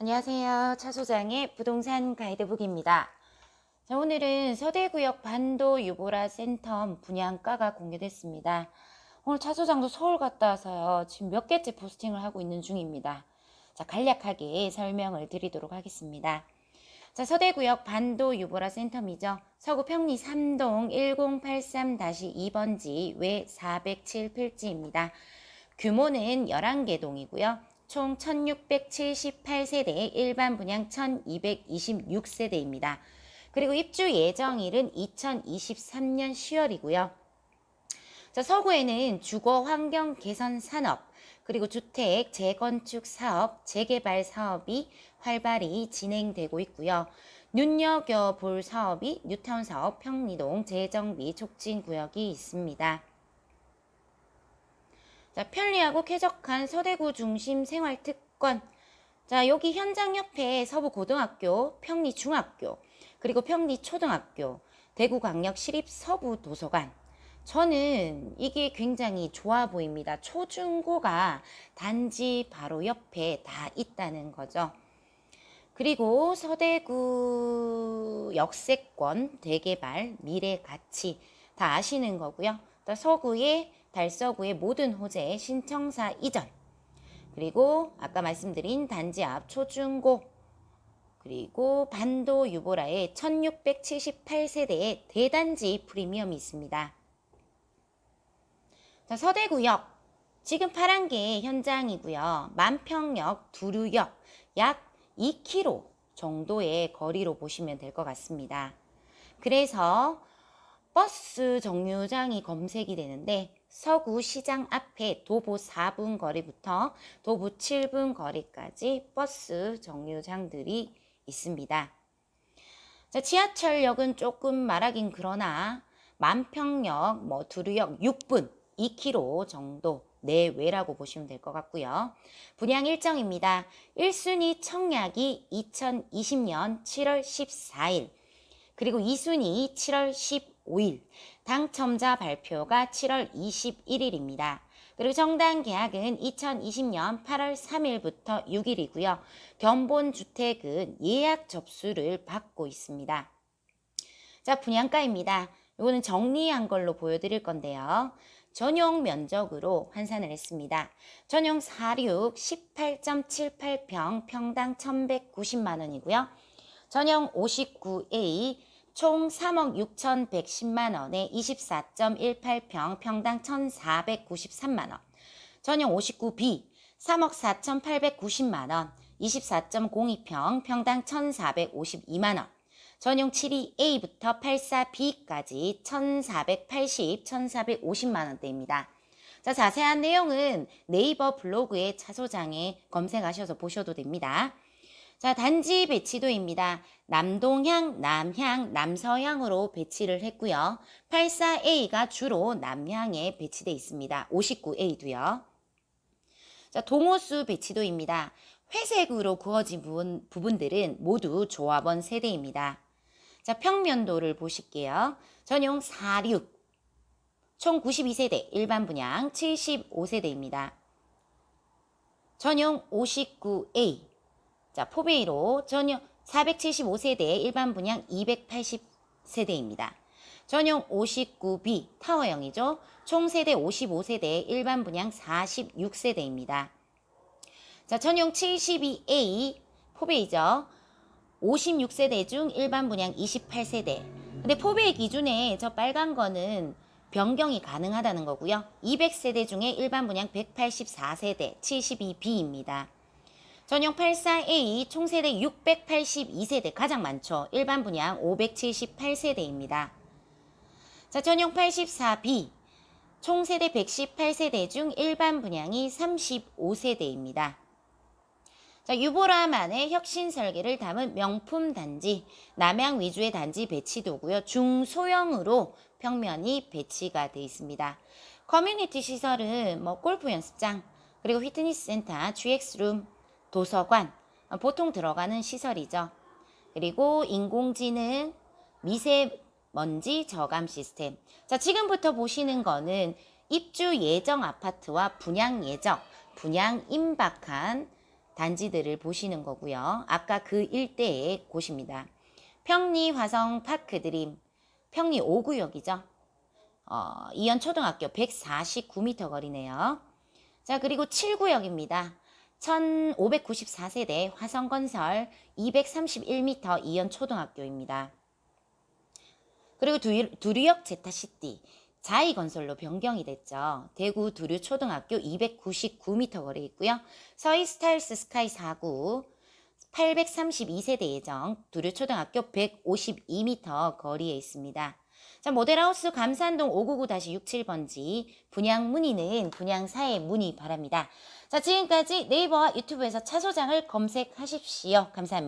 안녕하세요. 차 소장의 부동산 가이드북입니다. 자, 오늘은 서대구역 반도 유보라 센텀 분양가가 공개됐습니다. 오늘 차 소장도 서울 갔다 와서요. 지금 몇 개째 포스팅을 하고 있는 중입니다. 자, 간략하게 설명을 드리도록 하겠습니다. 자, 서대구역 반도 유보라 센텀이죠. 서구 평리 3동 1083-2번지 외 407필지입니다. 규모는 11개 동이고요. 총 1678세대, 일반 분양 1226세대입니다. 그리고 입주 예정일은 2023년 10월이고요. 자, 서구에는 주거 환경 개선 산업, 그리고 주택 재건축 사업, 재개발 사업이 활발히 진행되고 있고요. 눈여겨볼 사업이 뉴타운 사업 평리동 재정비 촉진 구역이 있습니다. 자, 편리하고 쾌적한 서대구 중심 생활 특권. 자, 여기 현장 옆에 서부고등학교, 평리중학교, 그리고 평리초등학교, 대구광역시립 서부도서관. 저는 이게 굉장히 좋아 보입니다. 초중고가 단지 바로 옆에 다 있다는 거죠. 그리고 서대구 역세권, 대개발, 미래 가치 다 아시는 거고요. 또 서구의 달서구의 모든 호재 신청사 이전 그리고 아까 말씀드린 단지 앞 초중고 그리고 반도 유보라의 1678세대의 대단지 프리미엄이 있습니다. 자, 서대구역 지금 파란 게 현장이고요. 만평역, 두류역 약 2km 정도의 거리로 보시면 될 것 같습니다. 그래서 버스 정류장이 검색이 되는데 서구 시장 앞에 도보 4분 거리부터 도보 7분 거리까지 버스 정류장들이 있습니다. 자, 지하철역은 조금 말하긴 그러나 만평역, 뭐 두류역 6분, 2km 정도 내외라고 보시면 될 것 같고요. 분양 일정입니다. 1순위 청약이 2020년 7월 14일, 그리고 2순위 7월 15일, 당첨자 발표가 7월 21일입니다. 그리고 정당 계약은 2020년 8월 3일부터 6일이고요. 견본 주택은 예약 접수를 받고 있습니다. 자, 분양가입니다. 이거는 정리한 걸로 보여드릴 건데요. 전용 면적으로 환산을 했습니다. 전용 46 18.78평 평당 1,190만 원이고요. 전용 59A 총 3억 6,110만 원에 24.18평 평당 1,493만 원. 전용 59B 3억 4,890만 원, 24.02평 평당 1,452만 원. 전용 72A부터 84B까지 1,480, 1,450만 원대입니다. 자, 자세한 내용은 네이버 블로그의 차소장에 검색하셔서 보셔도 됩니다. 자, 단지 배치도입니다. 남동향, 남향, 남서향으로 배치를 했고요. 84A가 주로 남향에 배치되어 있습니다. 59A도요. 자, 동호수 배치도입니다. 회색으로 그어진 부분, 부분들은 모두 조합원 세대입니다. 자, 평면도를 보실게요. 전용 46, 총 92세대, 일반 분양 75세대입니다. 전용 59A, 자, 포베이로 전용 475세대, 일반 분양 280세대입니다. 전용 59B, 타워형이죠. 총 세대 55세대, 일반 분양 46세대입니다. 자, 전용 72A, 포베이죠. 56세대 중 일반 분양 28세대. 근데 포베이 기준에 저 빨간 거는 변경이 가능하다는 거고요. 200세대 중에 일반 분양 184세대, 72B입니다. 전용 84A 총세대 682세대 가장 많죠. 일반 분양 578세대입니다. 자, 전용 84B 총세대 118세대 중 일반 분양이 35세대입니다. 자, 유보라만의 혁신 설계를 담은 명품 단지, 남양 위주의 단지 배치도고요. 중소형으로 평면이 배치가 되어 있습니다. 커뮤니티 시설은 뭐 골프 연습장, 그리고 피트니스 센터, GX룸, 도서관, 어, 보통 들어가는 시설이죠. 그리고 인공지능, 미세먼지 저감 시스템. 자, 지금부터 보시는 거는 입주 예정 아파트와 분양 예정, 분양 임박한 단지들을 보시는 거고요. 아까 그 일대의 곳입니다. 평리 화성 파크 드림, 평리 5구역이죠. 어, 이현 초등학교 149m 거리네요. 자, 그리고 7구역입니다. 1594세대 화성건설 231m 이현 초등학교입니다. 그리고 두, 두류역 제타시티 자이건설로 변경이 됐죠. 대구 두류초등학교 299m 거리에 있고요. 서희 스타일스 스카이 4구 832세대 예정 두류초등학교 152m 거리에 있습니다. 자, 모델하우스 감산동 599-67번지 분양 문의는 분양사에 문의 바랍니다. 자, 지금까지 네이버와 유튜브에서 차소장을 검색하십시오. 감사합니다.